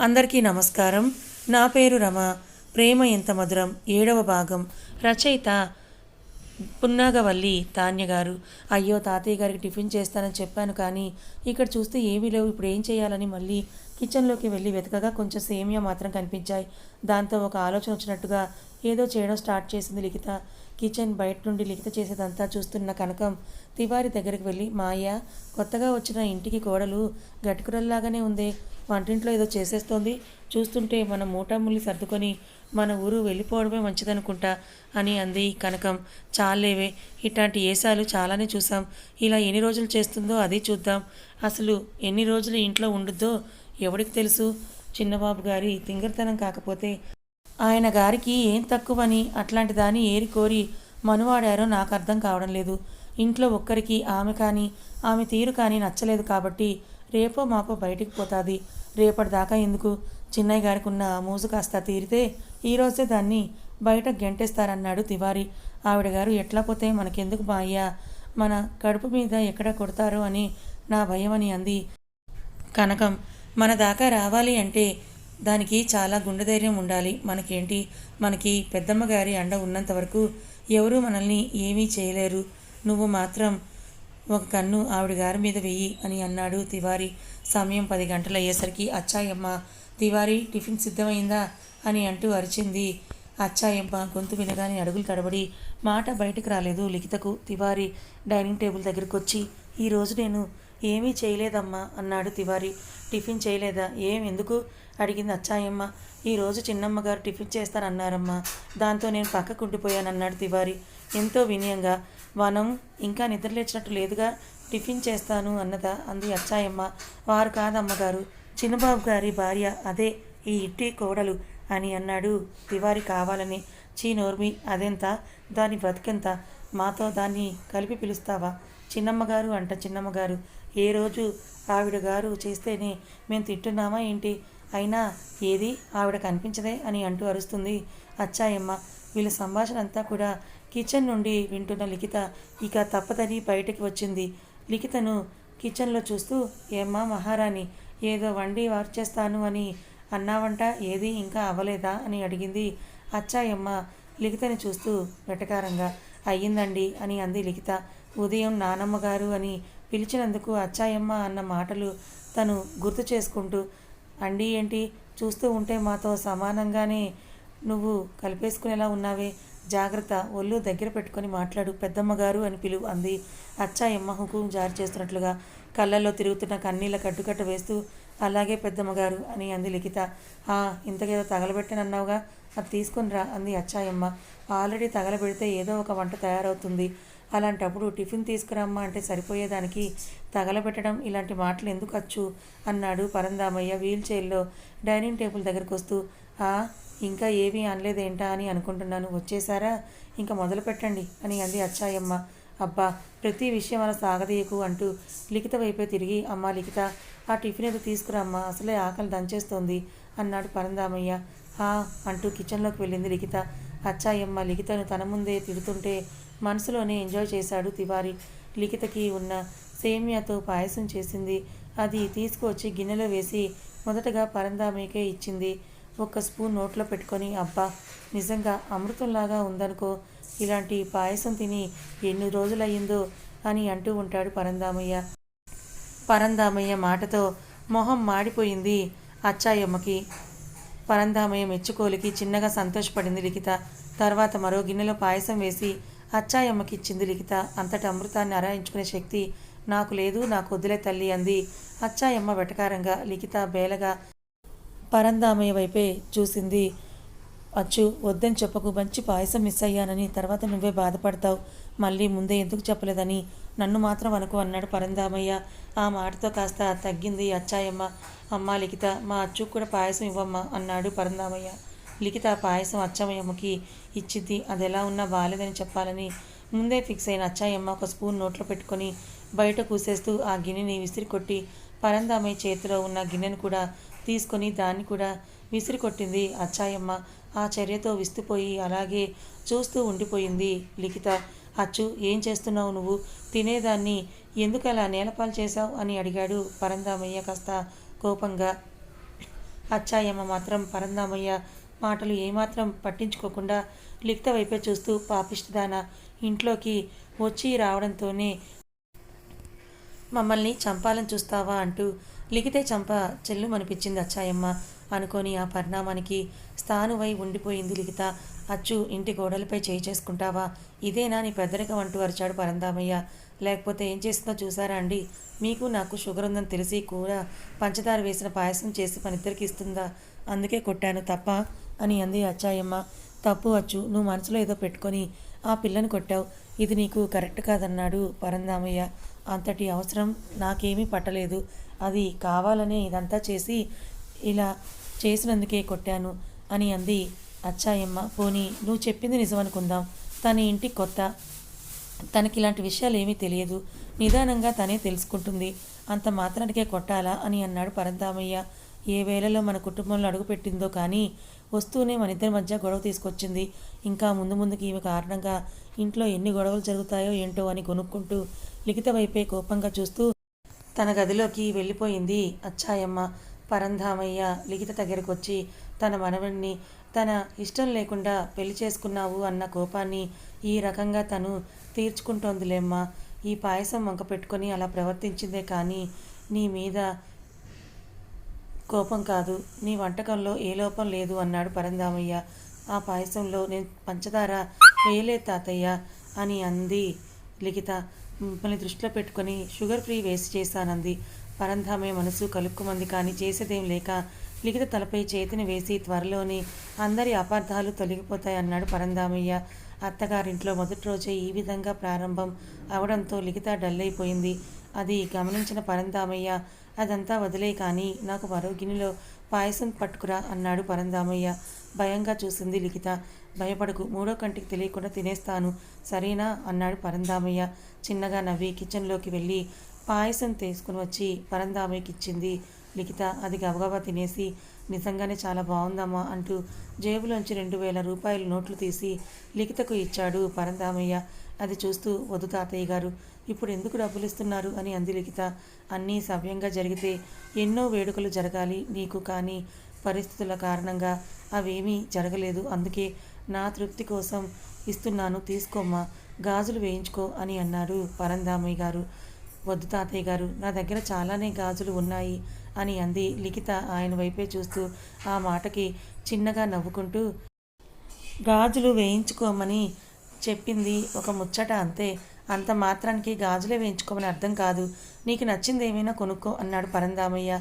అందరికీ నమస్కారం. నా పేరు రమ. ప్రేమ ఎంత మధురం. ఏడవ భాగం. రచయిత పున్నాగవల్లి తాన్య గారు. అయ్యో తాతయ్య గారికి టిఫిన్ చేస్తానని చెప్పాను కానీ ఇక్కడ చూస్తే ఏమీ లేవు. ఇప్పుడు ఏం చేయాలని మళ్ళీ కిచెన్లోకి వెళ్ళి వెతకగా కొంచెం సేమియా మాత్రం కనిపించాయి. దాంతో ఒక ఆలోచన వచ్చినట్టుగా ఏదో చేయడం స్టార్ట్ చేసింది లిఖిత. కిచెన్ బయట నుండి లిఖిత చేసేదంతా చూస్తున్న కనకం తివారి దగ్గరికి వెళ్ళి మాయ కొత్తగా వచ్చిన ఇంటికి కోడలు గట్టుకురల్లాగానే ఉందే. వంటింట్లో ఏదో చేసేస్తోంది. చూస్తుంటే మన మూటాముల్లి సర్దుకొని మన ఊరు వెళ్ళిపోవడమే మంచిదనుకుంటా అని అంది కనకం. చాలేవే ఇట్లాంటి ఏసాలు చాలానే చూసాం ఇలా ఎన్ని రోజులు చేస్తుందో అది చూద్దాం. అసలు ఎన్ని రోజులు ఇంట్లో ఉండుద్దో ఎవడికి తెలుసు చిన్నబాబు గారి తింగరతనం కాకపోతే ఆయన గారికి ఏం తక్కువని అట్లాంటి దాన్ని ఏరి కోరి మనువాడారో నాకు అర్థం కావడం లేదు. ఇంట్లో ఒక్కరికి ఆమె కానీ ఆమె తీరు కానీ నచ్చలేదు కాబట్టి రేపో మాపో బయటికి పోతుంది. రేపటిదాకా ఎందుకు? చిన్నయ్య గారికి ఉన్న మూజు కాస్త తీరితే ఈరోజే దాన్ని బయట గెంటేస్తారన్నాడు తివారి. ఆవిడ గారు ఎట్లా పోతే మనకెందుకు మా అయ్యా? మన కడుపు మీద ఎక్కడ కొడతారో అని నా భయం అని అంది కనకం. మన దాకా రావాలి అంటే దానికి చాలా గుండె ధైర్యం ఉండాలి. మనకేంటి? మనకి పెద్దమ్మ గారి అండ ఉన్నంత వరకు ఎవరూ మనల్ని ఏమీ చేయలేరు. నువ్వు మాత్రం ఒక కన్ను ఆవిడ గారి మీద వెయ్యి అని అన్నాడు తివారి. సమయం పది గంటలు అయ్యేసరికి అచ్చాయమ్మ తివారి టిఫిన్ సిద్ధమైందా? అని అంటూ అరిచింది. అచ్చాయమ్మ గొంతు వినగానే అడుగులు తడబడి మాట బయటకు రాలేదు లిఖితకు. తివారి డైనింగ్ టేబుల్ దగ్గరికి వచ్చి ఈరోజు నేను ఏమీ చేయలేదమ్మా అన్నాడు తివారి. టిఫిన్ చేయలేదా? ఏం? ఎందుకు? అడిగింది అచ్చాయమ్మ ఈరోజు చిన్నమ్మ గారు టిఫిన్ చేస్తానన్నారమ్మా దాంతో నేను పక్కకు ఉండిపోయానన్నాడు తివారి. ఎంతో వినయంగా వనం ఇంకా నిద్రలేచినట్టు లేదుగా టిఫిన్ చేస్తాను అన్నదా? అంది అచ్చాయమ్మ. వారు కాదమ్మగారు చిన్నబాబు గారి భార్య అదే ఈ ఇట్టి కోడలు అని అన్నాడు తివారి కావాలని. చీనోర్మి అదెంత? దాని బ్రతికెంత? మాతో దాన్ని కలిపి పిలుస్తావా? చిన్నమ్మగారు అంట చిన్నమ్మగారు ఏ రోజు ఆవిడ గారు చేస్తేనే మేము తింటున్నామా ఏంటి? అయినా ఏది ఆవిడ కనిపించదే అని అంటూ అరుస్తుంది అచ్చాయమ్మ. వీళ్ళ సంభాషణ అంతా కూడా కిచెన్ నుండి వింటున్న లిఖిత ఇక తప్పదని బయటకి వచ్చింది. లిఖితను కిచెన్లో చూస్తూ ఏమ్మా మహారాణి ఏదో వండి వార్చేస్తాను అని అన్నావంట ఏది ఇంకా అవ్వలేదా? అని అడిగింది అచ్చాయమ్మ లిఖితని చూస్తూ వెటకారంగా. అయ్యిందండి అని అంది లిఖిత. ఉదయం నానమ్మగారు అని పిలిచినందుకు అచ్చాయమ్మ అన్న మాటలు తను గుర్తు చేసుకుంటూ అండి ఏంటి? చూస్తూ ఉంటే మాతో సమానంగానే నువ్వు కలిపేసుకునేలా ఉన్నావే. జాగ్రత్త ఒళ్ళు దగ్గర పెట్టుకొని మాట్లాడు. పెద్దమ్మగారు అని పిలువు అంది. అచ్చాయమ్మ హుకుం జారీ చేస్తున్నట్లుగా కళ్ళల్లో తిరుగుతున్న కన్నీళ్ళ కట్టుకట్ట వేస్తూ అలాగే పెద్దమ్మగారు అని అంది లిఖిత. ఆ ఇంతకేదో తగలబెట్టనన్నావుగా? అది తీసుకుని రా అంది అచ్చాయమ్మ ఆల్రెడీ తగలబెడితే ఏదో ఒక వంట తయారవుతుంది. అలాంటప్పుడు టిఫిన్ తీసుకురమ్మా అంటే సరిపోయేదానికి తగలబెట్టడం ఇలాంటి మాటలు ఎందుకు వచ్చు అన్నాడు పరందామయ్య వీల్ చైర్లో డైనింగ్ టేబుల్ దగ్గరకు వస్తూ. ఆ ఇంకా ఏమీ అనలేదేంటా అని అనుకుంటున్నాను. వచ్చేసారా? ఇంకా మొదలు పెట్టండి అని అంది అచ్చాయమ్మ. అబ్బా ప్రతి విషయం అలా సాగదీయకు అంటూ లిఖిత వైపే తిరిగి అమ్మా లిఖిత ఆ టిఫిన్ ఏదో తీసుకురమ్మా అసలే ఆకలి దంచేస్తోంది అన్నాడు పరందామయ్య. హా అంటూ కిచెన్లోకి వెళ్ళింది లిఖిత. అచ్చాయమ్మ లిఖితను తన ముందే తిడుతుంటే మనసులోనే ఎంజాయ్ చేశాడు తివారి. లిఖితకి ఉన్న సేమియాతో పాయసం చేసింది. అది తీసుకువచ్చి గిన్నెలో వేసి మొదటగా పరందామయ్యకే ఇచ్చింది. ఒక్క స్పూన్ నోట్లో పెట్టుకొని అబ్బా నిజంగా అమృతంలాగా ఉందనుకో ఇలాంటి పాయసం తిని ఎన్ని రోజులయ్యిందో అని అంటూ ఉంటాడు పరందామయ్య. పరందామయ్య మాటతో మొహం మాడిపోయింది అచ్చాయమ్మకి. పరందామయ్య మెచ్చుకోలికి చిన్నగా సంతోషపడింది లిఖిత. తర్వాత మరో గిన్నెలో పాయసం వేసి అచ్చాయమ్మకి ఇచ్చింది లిఖిత. అంతటి అమృతాన్ని అరాయించుకునే శక్తి నాకు లేదు నాకు వద్దులే తల్లి అంది. అచ్చాయమ్మ వెటకారంగా లిఖిత బేలగా పరందామయ్య వైపే చూసింది. అచ్చు వద్దని చెప్పకు మంచి పాయసం మిస్ అయ్యానని తర్వాత నువ్వే బాధపడతావు. మళ్ళీ ముందే ఎందుకు చెప్పలేదని? నన్ను మాత్రం అనుకు అన్నాడు పరందామయ్య ఆ మాటతో కాస్త తగ్గింది అచ్చాయమ్మ. అమ్మ లిఖిత మా అచ్చుకు కూడా పాయసం ఇవ్వమ్మా అన్నాడు పరందామయ్య లిఖిత పాయసం అచ్చమయ్యమ్మకి ఇచ్చింది అది ఎలా ఉన్నా బాలేదని చెప్పాలని ముందే ఫిక్స్ అయిన అచ్చాయమ్మ ఒక స్పూన్ నోట్లో పెట్టుకొని బయట కూసేస్తూ ఆ గిన్నెని విసిరి కొట్టి పరందామయ్య చేతిలో ఉన్న గిన్నెను కూడా తీసుకొని దాన్ని కూడా విసిరి కొట్టింది అచ్చాయమ్మ. ఆ చర్యతో విస్తుపోయి అలాగే చూస్తూ ఉండిపోయింది లిఖిత. అచ్చు ఏం చేస్తున్నావు నువ్వు? తినేదాన్ని ఎందుకు అలా నేలపాలు చేశావు? అని అడిగాడు పరందామయ్య కాస్త కోపంగా. అచ్చాయమ్మ మాత్రం పరందామయ్య మాటలు ఏమాత్రం పట్టించుకోకుండా లిఖిత వైపే చూస్తూ పాపిష్టిదాన ఇంట్లోకి వచ్చి రావడంతోనే మమ్మల్ని చంపాలని చూస్తావా అంటూ లిఖితే చంప చెల్లుమనిపించింది అచ్చాయమ్మ అనుకొని ఆ పరిణామానికి స్థానువై ఉండిపోయింది లిఖిత. అచ్చు ఇంటి గోడలపై చేయి చేసుకుంటావా? ఇదేనా నీ పెద్దరికం అంటూ అరిచాడు పరందామయ్య లేకపోతే ఏం చేస్తుందో చూసారా అండి? మీకు నాకు షుగర్ ఉందని తెలిసి కూడా పంచదార వేసిన పాయసం చేసి మనిద్దరికి ఇస్తుందా? అందుకే కొట్టాను తప్ప? అని అంది అచ్చాయమ్మ. తప్పు అచ్చు నువ్వు మనసులో ఏదో పెట్టుకొని ఆ పిల్లని కొట్టావు. ఇది నీకు కరెక్ట్ కాదన్నాడు పరందామయ్య అంతటి అవసరం నాకేమీ పట్టలేదు. అది కావాలనే ఇదంతా చేసి ఇలా చేసినందుకే కొట్టాను అని అంది అచ్చాయమ్మ పోనీ నువ్వు చెప్పింది నిజమనుకుందాం. తన ఇంటి కొత్త. తనకి ఇలాంటి విషయాలు ఏమీ తెలియదు. నిదానంగా తనే తెలుసుకుంటుంది. అంత మాత్రానికే కొట్టాలా అని అన్నాడు పరంతామయ్య. ఏ వేళలో మన కుటుంబంలో అడుగుపెట్టిందో కానీ వస్తూనే మన ఇద్దరి మధ్య గొడవ తీసుకొచ్చింది. ఇంకా ముందు ముందుకి ఈమె కారణంగా ఇంట్లో ఎన్ని గొడవలు జరుగుతాయో ఏంటో అని కొనుక్కుంటూ లిఖిత వైపే కోపంగా చూస్తూ తన గదిలోకి వెళ్ళిపోయింది. అచ్చాయమ్మ పరంధామయ్య లిఖిత దగ్గరకు వచ్చి తన మనవణ్ణి తన ఇష్టం లేకుండా పెళ్ళి చేసుకున్నావు అన్న కోపాన్ని ఈ రకంగా తను తీర్చుకుంటోందిలేమ్మా. ఈ పాయసం వంక పెట్టుకొని అలా ప్రవర్తించిందే కానీ నీ మీద కోపం కాదు. నీ వంటకంలో ఏ లోపం లేదు అన్నాడు పరంధామయ్య. ఆ పాయసంలో నేను పంచదార వేయలేదు తాతయ్య అని అంది లిఖిత. మిమ్మల్ని దృష్టిలో పెట్టుకొని షుగర్ ఫ్రీ వేసి చేశానంది. పరంధామయ్య మనసు కలుక్కుమంది కానీ చేసేదేం లేక లిఖిత తలపై చేతిని వేసి త్వరలోనే అందరి అపార్థాలు తొలగిపోతాయి అన్నాడు పరందామయ్య అత్తగారింట్లో మొదటి రోజే ఈ విధంగా ప్రారంభం అవడంతో లిఖిత డల్ అయిపోయింది అది గమనించిన పరందామయ్య అదంతా వదిలే కానీ నాకు మరో గిన్నెలో పాయసం పట్టుకురా అన్నాడు పరందామయ్య భయంగా చూసింది లిఖిత. భయపడకు మూడో కంటికి తెలియకుండా తినేస్తాను సరేనా అన్నాడు పరందామయ్య చిన్నగా నవ్వి కిచెన్లోకి వెళ్ళి పాయసం తీసుకుని వచ్చి పరందామయ్యకి ఇచ్చింది లిఖిత అది గబగబా తినేసి నిజంగానే చాలా బాగుందమ్మా అంటూ జేబులోంచి రెండు వేల రూపాయల నోట్లు తీసి లిఖితకు ఇచ్చాడు పరంధామయ్య. అది చూస్తూ వద్దు తాతయ్య గారు ఇప్పుడు ఎందుకు డబ్బులు ఇస్తున్నారు? అని అంది లిఖిత. అన్నీ సవ్యంగా జరిగితే ఎన్నో వేడుకలు జరగాలి నీకు కానీ పరిస్థితుల కారణంగా. అవేమీ జరగలేదు. అందుకే నా తృప్తి కోసం ఇస్తున్నాను. తీసుకోమ్మా గాజులు వేయించుకో అని అన్నారు పరంధామయ్య గారు. వద్దు తాతయ్య గారు నా దగ్గర చాలానే గాజులు ఉన్నాయి. అని అంది లిఖిత ఆయన వైపే చూస్తూ ఆ మాటకి చిన్నగా నవ్వుకుంటూ గాజులు వేయించుకోమని చెప్పింది ఒక ముచ్చట అంతే. అంత మాత్రానికి గాజులే వేయించుకోమని అర్థం కాదు. నీకు నచ్చింది ఏమైనా కొనుక్కో అన్నాడు పరందామయ్య.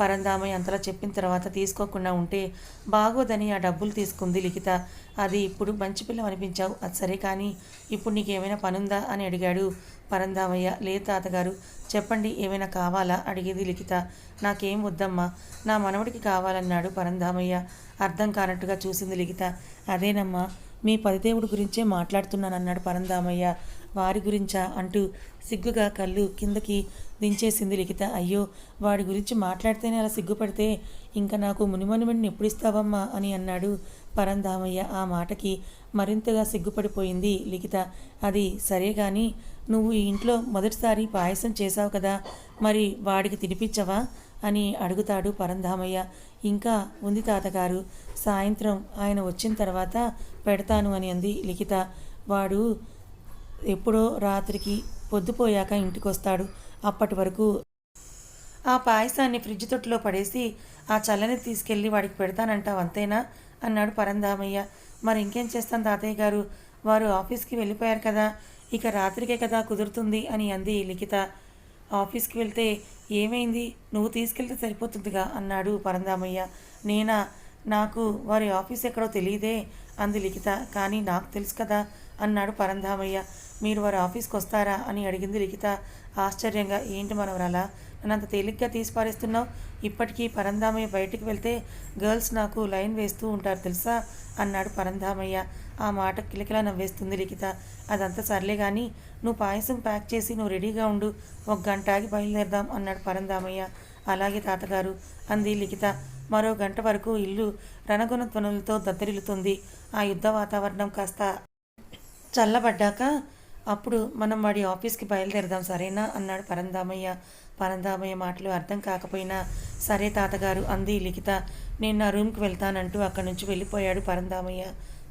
పరందామయ్య అంతలా చెప్పిన తర్వాత తీసుకోకుండా ఉంటే బాగోదని ఆ డబ్బులు తీసుకుంది లిఖిత. అది ఇప్పుడు మంచి పిల్ల అనిపించావు. అది సరే కానీ ఇప్పుడు నీకు ఏమైనా పనుందా? అని అడిగాడు పరందామయ్య. లేదు తాతగారు చెప్పండి ఏమైనా కావాలా? అడిగేది లిఖిత. నాకేం వద్దమ్మా నా మనవడికి కావాలన్నాడు పరంధామయ్య అర్థం కానట్టుగా చూసింది లిఖిత. అదేనమ్మా మీ పదిదేవుడి గురించే మాట్లాడుతున్నానన్నాడు పరంధామయ్య వారి గురించా? అంటూ సిగ్గుగా కళ్ళు కిందకి దించేసింది లిఖిత. అయ్యో వాడి గురించి మాట్లాడితేనే అలా సిగ్గుపడితే ఇంకా నాకు మునిమనుమణిని ఎప్పుడు ఇస్తావమ్మా అని అన్నాడు పరంధామయ్య. ఆ మాటకి మరింతగా సిగ్గుపడిపోయింది లిఖిత. అది సరే కానీ నువ్వు ఈ ఇంట్లో మొదటిసారి పాయసం చేశావు కదా మరి వాడికి తినిపించవా అని అడుగుతాడు పరంధామయ్య. ఇంకా ఉంది తాతగారు సాయంత్రం ఆయన వచ్చిన తర్వాత పెడతాను అని అంది లిఖిత. వాడు ఎప్పుడో రాత్రికి పొద్దుపోయాక ఇంటికి వస్తాడు అప్పటి వరకు ఆ పాయసాన్ని ఫ్రిడ్జ్ తొట్టులో పడేసి ఆ చల్లని తీసుకెళ్ళి వాడికి పెడతానంటావు అంతేనా? అన్నాడు పరంధామయ్య. మరి ఇంకేం చేస్తాను తాతయ్య గారు? వారు ఆఫీస్కి వెళ్ళిపోయారు కదా. ఇక రాత్రికే కదా కుదురుతుంది అని అంది లిఖిత. ఆఫీస్కి వెళ్తే ఏమైంది? నువ్వు తీసుకెళ్తే సరిపోతుందిగా అన్నాడు పరంధామయ్య. నేనా? నాకు వారి ఆఫీస్ ఎక్కడో తెలియదే అంది లిఖిత. కానీ నాకు తెలుసు కదా అన్నాడు పరంధామయ్య. మీరు వారి ఆఫీస్కి వస్తారా అని అడిగింది లిఖిత. ఆశ్చర్యంగా ఏంటి మనవరాలా? నన్ను అంత తేలిగ్గా తీసిపారేస్తున్నావు ఇప్పటికీ పరంధామయ్య బయటికి వెళ్తే గర్ల్స్ నాకు లైన్ వేస్తూ ఉంటారు తెలుసా? అన్నాడు పరంధామయ్య. ఆ మాట కిలకిలా నవ్వేస్తుంది లిఖిత. అదంతా సర్లే కానీ నువ్వు పాయసం ప్యాక్ చేసి నువ్వు రెడీగా ఉండు. ఒక గంట ఆగి బయలుదేరదాం అన్నాడు పరంధామయ్య. అలాగే తాతగారు అంది లిఖిత. మరో గంట వరకు ఇల్లు రణగుణ ధ్వనులతో దద్దరిల్లుతుంది. ఆ యుద్ధ వాతావరణం కాస్త చల్లబడ్డాక అప్పుడు మనం వాడి ఆఫీస్కి బయలుదేరదాం సరేనా? అన్నాడు పరందామయ్య పరందామయ్య మాటలు అర్థం కాకపోయినా సరే తాతగారు అంది లిఖిత. నేను నా రూమ్కి వెళ్తానంటూ అక్కడి నుంచి వెళ్ళిపోయాడు పరందామయ్య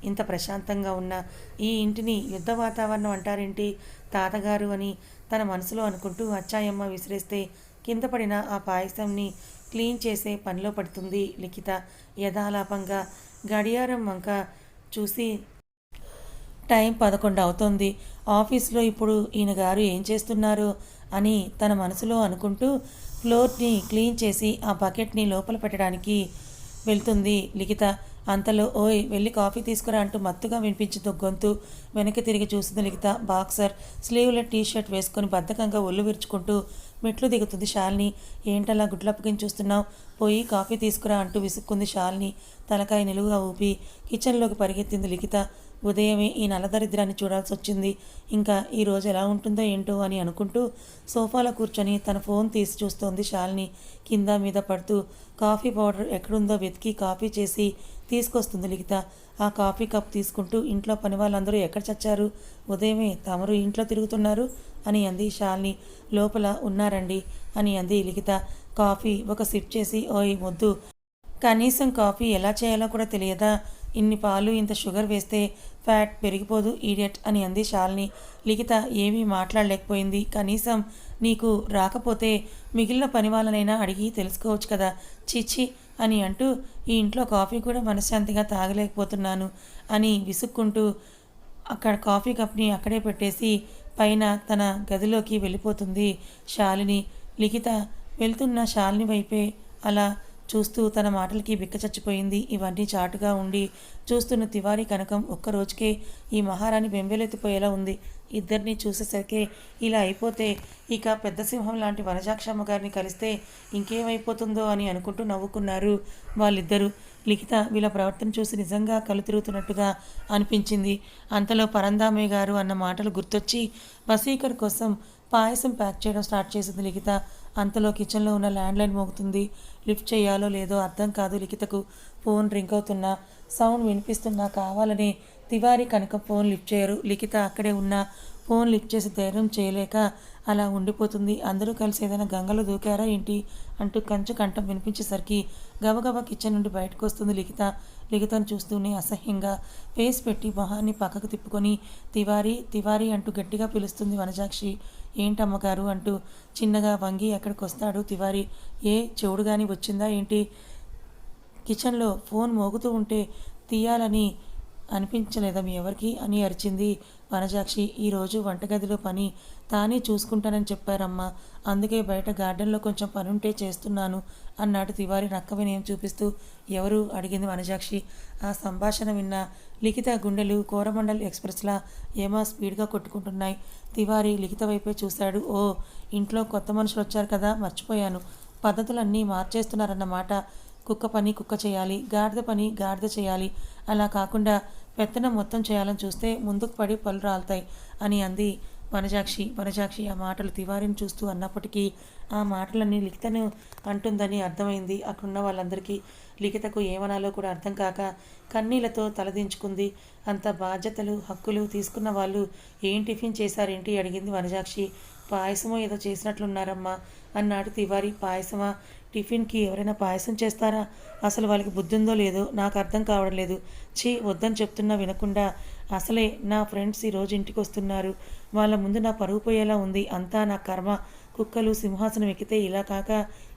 ఇంత ప్రశాంతంగా ఉన్న ఈ ఇంటిని యుద్ధ వాతావరణం అంటారేంటి? తాతగారు అని తన మనసులో అనుకుంటూ అచ్చాయమ్మ విసిరేస్తే కింద పడిన ఆ పాయసంని క్లీన్ చేసే పనిలో పడుతుంది లిఖిత. యథాలాపంగా గడియారం వంక చూసి టైం పదకొండు అవుతోంది. ఆఫీస్లో ఇప్పుడు ఈయన గారు ఏం చేస్తున్నారు అని తన మనసులో అనుకుంటూ ఫ్లోర్ని క్లీన్ చేసి ఆ బకెట్ని లోపల పెట్టడానికి వెళ్తుంది లిఖిత. అంతలో ఓయ్ వెళ్ళి కాఫీ తీసుకురా అంటూ మత్తుగా వినిపించింది గొంతు వెనక్కి తిరిగి చూసింది లిఖిత. బాక్సర్ స్లీవ్ల టీ షర్ట్ వేసుకొని బద్ధకంగా ఒళ్ళు విరుచుకుంటూ మెట్లు దిగుతుంది శాలిని ఏంటలా గుడ్లప్పకిని చూస్తున్నావు? పోయి కాఫీ తీసుకురా అంటూ విసుక్కుంది శాలిని తలకాయ నిలువుగా ఊపి కిచెన్లోకి పరిగెత్తింది లిఖిత. ఉదయమే ఈ నల్లదరిద్రాన్ని చూడాల్సి వచ్చింది ఇంకా ఈ రోజు ఎలా ఉంటుందో ఏంటో అని అనుకుంటూ సోఫాలో కూర్చొని తన ఫోన్ తీసి చూస్తోంది శాలిని. కింద మీద పడుతూ కాఫీ పౌడర్ ఎక్కడుందో వెతికి కాఫీ చేసి తీసుకొస్తుంది లిఖిత. ఆ కాఫీ కప్ తీసుకుంటూ ఇంట్లో పని వాళ్ళందరూ ఎక్కడ చచ్చారు? ఉదయమే తమరు ఇంట్లో తిరుగుతున్నారు? అని అంది శాలిని. లోపల ఉన్నారండి అని అంది లిఖిత. కాఫీ ఒక సిప్ చేసి ఓయ్ వద్దు. కనీసం కాఫీ ఎలా చేయాలో కూడా తెలియదా? ఇన్ని పాలు ఇంత షుగర్ వేస్తే ఫ్యాట్ పెరిగిపోదు ఈడియట్ అని అంది శాలిని. లిఖిత ఏమీ మాట్లాడలేకపోయింది. కనీసం నీకు రాకపోతే మిగిలిన పని వాళ్ళనైనా అడిగి తెలుసుకోవచ్చు కదా. చిచ్చి అని అంటూ ఈ ఇంట్లో కాఫీ కూడా మనశ్శాంతిగా తాగలేకపోతున్నాను అని విసుక్కుంటూ అక్కడ కాఫీ కప్ని అక్కడే పెట్టేసి పైన తన గదిలోకి వెళ్ళిపోతుంది శాలిని. లిఖిత వెళ్తున్న శాలిని వైపే అలా చూస్తూ తన మాటలకి బిక్క చచ్చిపోయింది. ఇవన్నీ చాటుగా ఉండి చూస్తున్న తివారీ కనకం ఒక్క రోజుకే ఈ మహారాణి బెంబేలెత్తిపోయేలా ఉంది. ఇద్దరిని చూసేసరికి ఇలా అయిపోతే ఇక పెద్ద సింహం లాంటి వనజాక్షమ్మ గారిని కలిస్తే ఇంకేమైపోతుందో అని అనుకుంటూ నవ్వుకున్నారు వాళ్ళిద్దరూ. లిఖిత వీళ్ళ ప్రవర్తన చూసి నిజంగా కళ్ళు తిరుగుతున్నట్టుగా అనిపించింది. అంతలో పరందామయ్య గారు అన్న మాటలు గుర్తొచ్చి వసీకర్ కోసం పాయసం ప్యాక్ చేయడం స్టార్ట్ చేసింది లిఖిత. అంతలో కిచెన్లో ఉన్న ల్యాండ్లైన్ మోగుతుంది. లిఫ్ట్ చేయాలో లేదో అర్థం కాదు లిఖితకు. ఫోన్ రింగ్ అవుతున్నా. సౌండ్ వినిపిస్తున్నా కావాలని తివారి కనుక ఫోన్ లిఫ్ట్ చేయరు. లిఖిత అక్కడే ఉన్న. ఫోన్ లిఫ్ట్ చేసి ధైర్యం చేయలేక అలా ఉండిపోతుంది. అందరూ కలిసి ఏదైనా గంగలో దూకారా ఏంటి? అంటూ కంచు కంఠం వినిపించేసరికి గబగబా కిచెన్ నుండి బయటకు వస్తుంది లిఖిత. లిఖితను చూస్తూనే అసహ్యంగా ఫేస్ పెట్టి మొహాన్ని పక్కకు తిప్పుకొని తివారీ తివారీ అంటూ గట్టిగా పిలుస్తుంది వనజాక్షి. ఏంటమ్మగారు అంటూ చిన్నగా వంగి అక్కడికి వస్తాడు తివారి. ఏ చెవుడు కానీ వచ్చిందా ఏంటి? కిచెన్లో ఫోన్ మోగుతూ ఉంటే తీయాలని అనిపించలేదా మీ ఎవరికి? అని అరిచింది వనజాక్షి ఈరోజు వంటగదిలో పని తానే చూసుకుంటానని చెప్పారమ్మా. అందుకే బయట గార్డెన్లో కొంచెం పని ఉంటే చేస్తున్నాను అన్నాడు తివారి నక్క వినయం చూపిస్తూ. ఎవరు? అడిగింది వనజాక్షి. ఆ సంభాషణ విన్న లిఖిత గుండెలు కోరమండల్ ఎక్స్ప్రెస్లా ఏమా స్పీడ్గా కొట్టుకుంటున్నాయి తివారి లిఖిత వైపే చూశాడు. ఓ ఇంట్లో కొత్త మనుషులు వచ్చారు కదా మర్చిపోయాను. పద్ధతులన్నీ మార్చేస్తున్నారన్నమాట. కుక్క పని కుక్క చేయాలి గాడిద పని గాడిద చేయాలి. అలా కాకుండా పెత్తనం మొత్తం చేయాలని చూస్తే ముందుకు పడి పళ్ళు రాలుతాయి అని అంది వనజాక్షి. వనజాక్షి ఆ మాటలు తివారిని చూస్తూ అన్నప్పటికీ ఆ మాటలన్నీ లిఖితను అంటుందని అర్థమైంది. అక్కడున్న వాళ్ళందరికీ లిఖితకు ఏమనాలో కూడా అర్థం కాక కన్నీళ్ళతో తలదించుకుంది అంత బాధ్యతలు హక్కులు తీసుకున్న వాళ్ళు ఏం టిఫిన్ చేశారేంటి అడిగింది వనజాక్షి. పాయసమో ఏదో చేసినట్లున్నారమ్మా అన్నాడు తివారి. పాయసమా? టిఫిన్కి ఎవరైనా పాయసం చేస్తారా? అసలు వాళ్ళకి బుద్ధి ఉందో లేదో నాకు అర్థం కావడం లేదు. ఛీ వద్దని చెప్తున్నా వినకుండా అసలే నా ఫ్రెండ్స్ ఈరోజు ఇంటికి వస్తున్నారు. వాళ్ళ ముందు నా పరుగు పోయేలా ఉంది. అంతా నా కర్మ. కుక్కలు సింహాసనం ఎక్కితే ఇలా కాక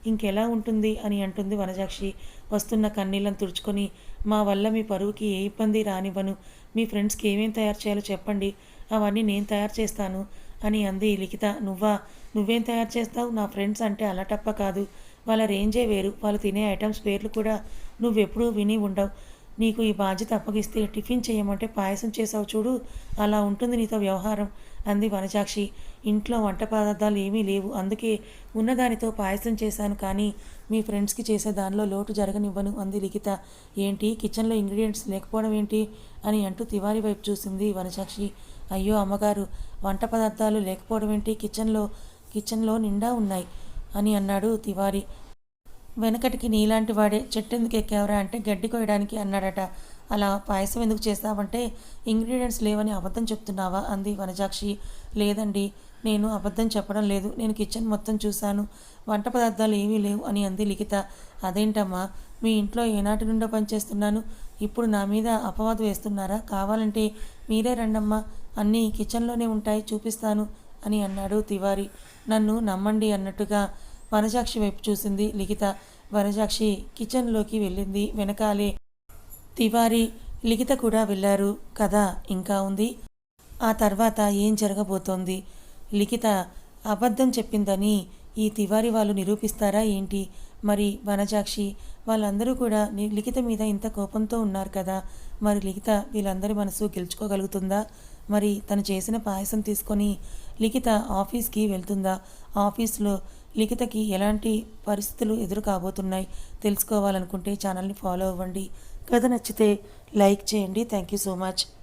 ఇంకెలా ఉంటుంది అని అంటుంది వనజాక్షి. వస్తున్న కన్నీళ్ళను తుడుచుకొని మా వల్ల మీ పరువుకి ఏ ఇబ్బంది రానివ్వను. మీ ఫ్రెండ్స్కి ఏమేం తయారు చేయాలో చెప్పండి. అవన్నీ నేను తయారు చేస్తాను అని అంది లిఖిత. నువ్వా? నువ్వేం తయారు చేస్తావు? నా ఫ్రెండ్స్ అంటే అలటప్ప కాదు. వాళ్ళ రేంజే వేరు. వాళ్ళు తినే ఐటమ్స్ పేర్లు కూడా నువ్వెప్పుడూ విని ఉండవు. నీకు ఈ బాధ్యత అప్పగిస్తే టిఫిన్ చేయమంటే పాయసం చేసావు చూడు అలా ఉంటుంది నీతో వ్యవహారం అంది వనజాక్షి. ఇంట్లో వంట పదార్థాలు ఏమీ లేవు. అందుకే ఉన్నదానితో పాయసం చేశాను కానీ మీ ఫ్రెండ్స్కి చేసే దానిలో లోటు జరగనివ్వను అంది లిఖిత. ఏంటి? కిచెన్లో ఇంగ్రీడియంట్స్ లేకపోవడం ఏంటి? అని అంటూ తివారి వైపు చూసింది వనజాక్షి. అయ్యో అమ్మగారు వంట పదార్థాలు లేకపోవడం ఏంటి? కిచెన్లో కిచెన్లో నిండా ఉన్నాయి. అని అన్నాడు తివారి. వెనకటికి నీలాంటి వాడే చెట్టెందుకు ఎక్కావరా అంటే గడ్డి కోయడానికి అన్నాడట. అలా పాయసం ఎందుకు చేస్తావంటే ఇంగ్రీడియంట్స్ లేవని అబద్ధం చెప్తున్నావా అంది వనజాక్షి. లేదండి నేను అబద్ధం చెప్పడం లేదు. నేను కిచెన్ మొత్తం చూశాను. వంట పదార్థాలు ఏమీ లేవు అని అంది లిఖిత. అదేంటమ్మా మీ ఇంట్లో ఏనాటి నుండో పనిచేస్తున్నాను. ఇప్పుడు నా మీద అపవాదు వేస్తున్నారా? కావాలంటే మీరే రండమ్మా. అన్నీ కిచెన్లోనే ఉంటాయి చూపిస్తాను అని అన్నాడు తివారి. నన్ను నమ్మండి అన్నట్టుగా వనజాక్షి వైపు చూసింది లిఖిత. వనజాక్షి కిచెన్లోకి వెళ్ళింది. వెనకాలే తివారి లిఖిత కూడా వెళ్ళారు. కథ ఇంకా ఉంది. ఆ తర్వాత ఏం జరగబోతోంది? లిఖిత అబద్ధం చెప్పిందని ఈ తివారి వాళ్ళు నిరూపిస్తారా ఏంటి? మరి వనజాక్షి వాళ్ళందరూ కూడా లిఖిత మీద ఇంత కోపంతో ఉన్నారు కదా మరి లిఖిత వీళ్ళందరి మనసు గెలుచుకోగలుగుతుందా? మరి తను చేసిన పాయసం తీసుకొని లిఖిత ఆఫీస్కి వెళ్తుందా? ఆఫీస్లో లిఖితకి ఎలాంటి పరిస్థితులు ఎదురు కాబోతున్నాయి? తెలుసుకోవాలనుకుంటే ఛానల్ని ఫాలో అవ్వండి. కథ నచ్చితే లైక్ చేయండి. Thank you so much.